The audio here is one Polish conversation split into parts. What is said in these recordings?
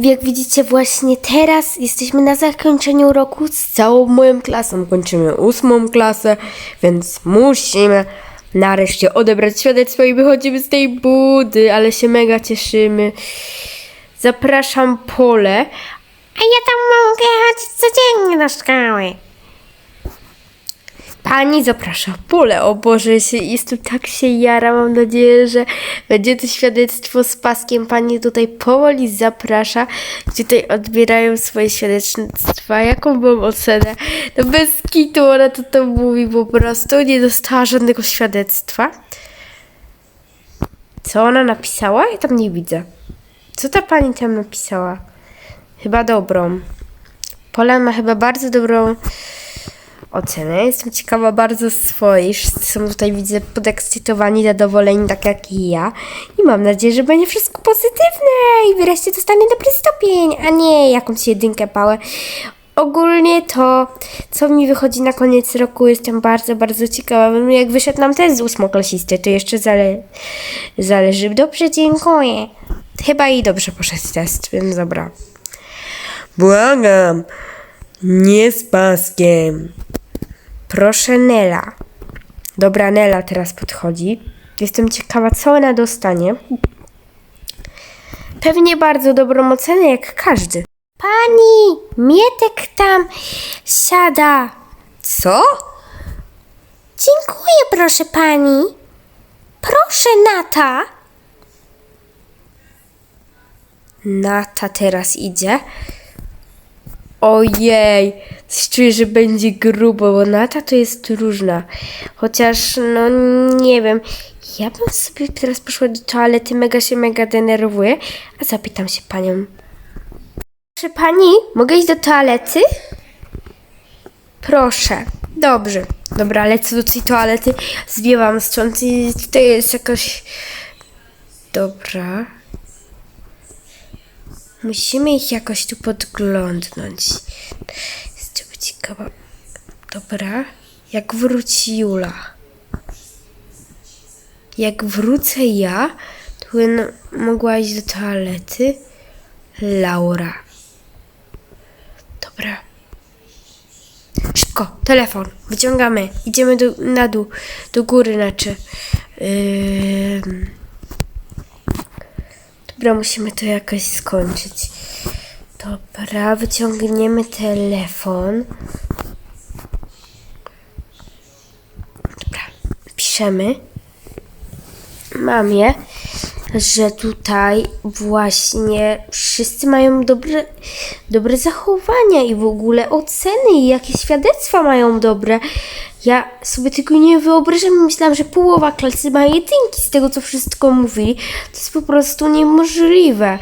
Jak widzicie, właśnie teraz jesteśmy na zakończeniu roku z całą moją klasą. Kończymy ósmą klasę, więc musimy nareszcie odebrać świadectwo i wychodzimy z tej budy, ale się mega cieszymy. Zapraszam Pole. A ja tam mogę chodzić codziennie do szkoły. Pani zaprasza Pole. O Boże, się, jestem tak się jara. Mam nadzieję, że będzie to świadectwo z paskiem. Pani tutaj powoli zaprasza. Tutaj odbierają swoje świadectwa. Jaką mam ocenę? No bez kitu ona to, to mówi po prostu. Nie dostała żadnego świadectwa. Co ona napisała? Ja tam nie widzę. Co ta pani tam napisała? Chyba dobrą. Pola ma chyba bardzo dobrą ocenę. Jestem ciekawa bardzo swojej. Wszyscy są tutaj, widzę, podekscytowani, zadowoleni, tak jak i ja. I mam nadzieję, że będzie wszystko pozytywne i wreszcie dostanę dobry stopień, a nie jakąś jedynkę pałę. Ogólnie to, co mi wychodzi na koniec roku, jestem bardzo, bardzo ciekawa. Jak wyszedł nam test z ósmoklasisty, to jeszcze zale zależy. Dobrze, dziękuję. Chyba i dobrze poszedł test, więc dobra. Błagam, nie z paskiem. Proszę Nela. Dobra, Nela teraz podchodzi. Jestem ciekawa, co ona dostanie. Pewnie bardzo dobrą ocenę, jak każdy. Pani, Mietek tam siada. Co? Dziękuję, proszę pani. Proszę, Nata. Nata teraz idzie. Ojej, czuję, że będzie grubo, bo Nata to jest różna. Chociaż, no nie wiem, ja bym sobie teraz poszła do toalety, mega się mega denerwuję, a zapytam się panią. Proszę pani, mogę iść do toalety? Proszę. Dobrze. Dobra, lecę do tej toalety, zbiewam stąd i tutaj jest jakoś... Dobra. Musimy ich jakoś tu podglądnąć. Jestem ciekawa. Dobra. Jak wróci Jula? Jak wrócę ja, to będę mogła iść do toalety. Laura. Dobra. Szybko, telefon. Wyciągamy. Idziemy do, na dół. Do góry, znaczy. Ym... Dobra, musimy to jakoś skończyć. Dobra, wyciągniemy telefon. Dobra, piszemy mamie, że tutaj właśnie wszyscy mają dobre, dobre zachowania i w ogóle oceny i jakie świadectwa mają dobre. Ja sobie tego nie wyobrażam. Myślałam, że połowa klasy ma jedynki z tego, co wszystko mówili. To jest po prostu niemożliwe.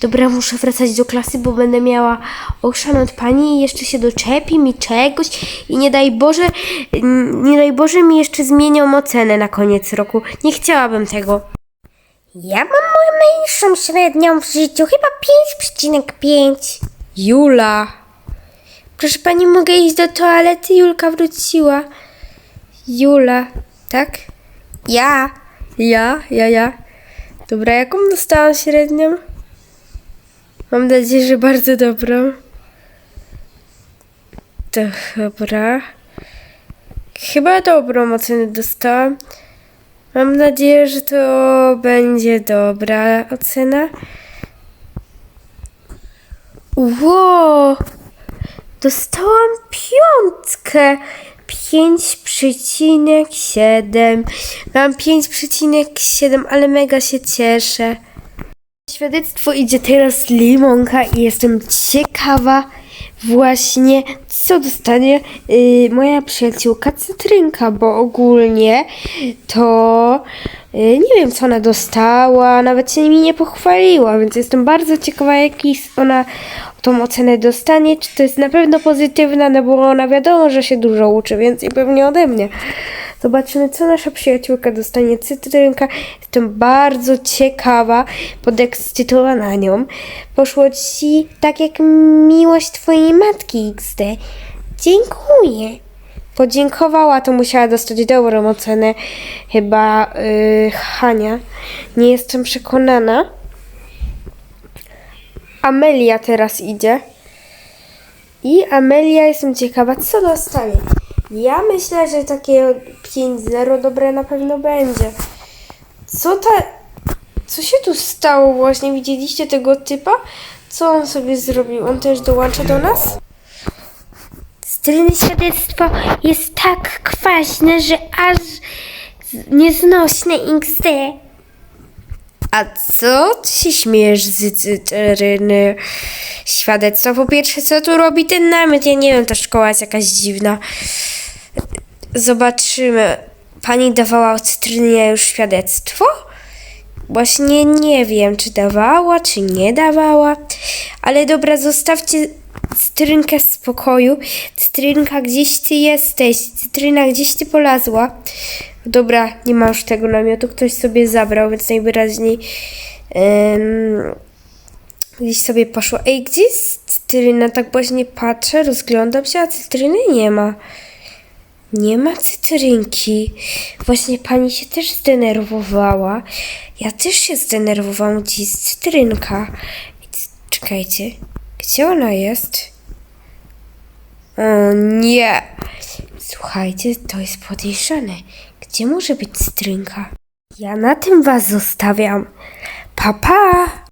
Dobra, muszę wracać do klasy, bo będę miała ochrzan od pani i jeszcze się doczepi mi czegoś i nie daj Boże, nie daj Boże mi jeszcze zmienią ocenę na koniec roku. Nie chciałabym tego. Ja mam moją najniższą średnią w życiu, chyba 5,5. Jula. Proszę pani, mogę iść do toalety? Julka wróciła. Jula, tak? Ja. Ja, ja, ja. Dobra, jaką dostałam średnią? Mam nadzieję, że bardzo dobrą. To dobra. Chyba dobrą ocenę dostałam. Mam nadzieję, że to będzie dobra ocena. Ło! Dostałam piątkę. 5,7. Mam 5,7, ale mega się cieszę. Świadectwo idzie teraz limonka i jestem ciekawa właśnie, co dostanie y, moja przyjaciółka Cytrynka, bo ogólnie to y, nie wiem, co ona dostała, nawet się mi nie pochwaliła, więc jestem bardzo ciekawa, jaki ona tą ocenę dostanie, czy to jest na pewno pozytywna, no bo ona wiadomo, że się dużo uczy, więc i pewnie ode mnie. Zobaczymy, co nasza przyjaciółka dostanie. Cytrynka, jestem bardzo ciekawa, podekscytowana nią. Poszło ci tak jak miłość twojej matki XD. Dziękuję. Podziękowała, to musiała dostać dobrą ocenę. Chyba yy, Hania. Nie jestem przekonana. Amelia teraz idzie. I Amelia, jestem ciekawa, co dostanie. Ja myślę, że takie 5-0 dobre na pewno będzie. Co ta... Co się tu stało właśnie? Widzieliście tego typa? Co on sobie zrobił? On też dołącza do nas? Strynne świadectwo jest tak kwaśne, że aż nieznośne XD. A co ty się z cytryny świadectwa? Po pierwsze, co tu robi ten namiot? Ja nie wiem, ta szkoła jest jakaś dziwna. Zobaczymy. Pani dawała cytrynie już świadectwo? Właśnie nie wiem, czy dawała, czy nie dawała. Ale dobra, zostawcie cytrynkę w spokoju. Cytrynka, gdzieś ty jesteś? Cytryna, gdzieś ty polazła? Dobra, nie ma już tego namiotu, ktoś sobie zabrał, więc najwyraźniej em, gdzieś sobie poszło. Ej, gdzie jest cytryna? Tak właśnie patrzę, rozglądam się, a cytryny nie ma. Nie ma cytrynki. Właśnie pani się też zdenerwowała. Ja też się zdenerwowałam. Gdzie jest cytrynka? Czekajcie. Gdzie ona jest? O nie. Słuchajcie, to jest podejrzane. Gdzie może być cytrynka? Ja na tym was zostawiam. Papa! Pa.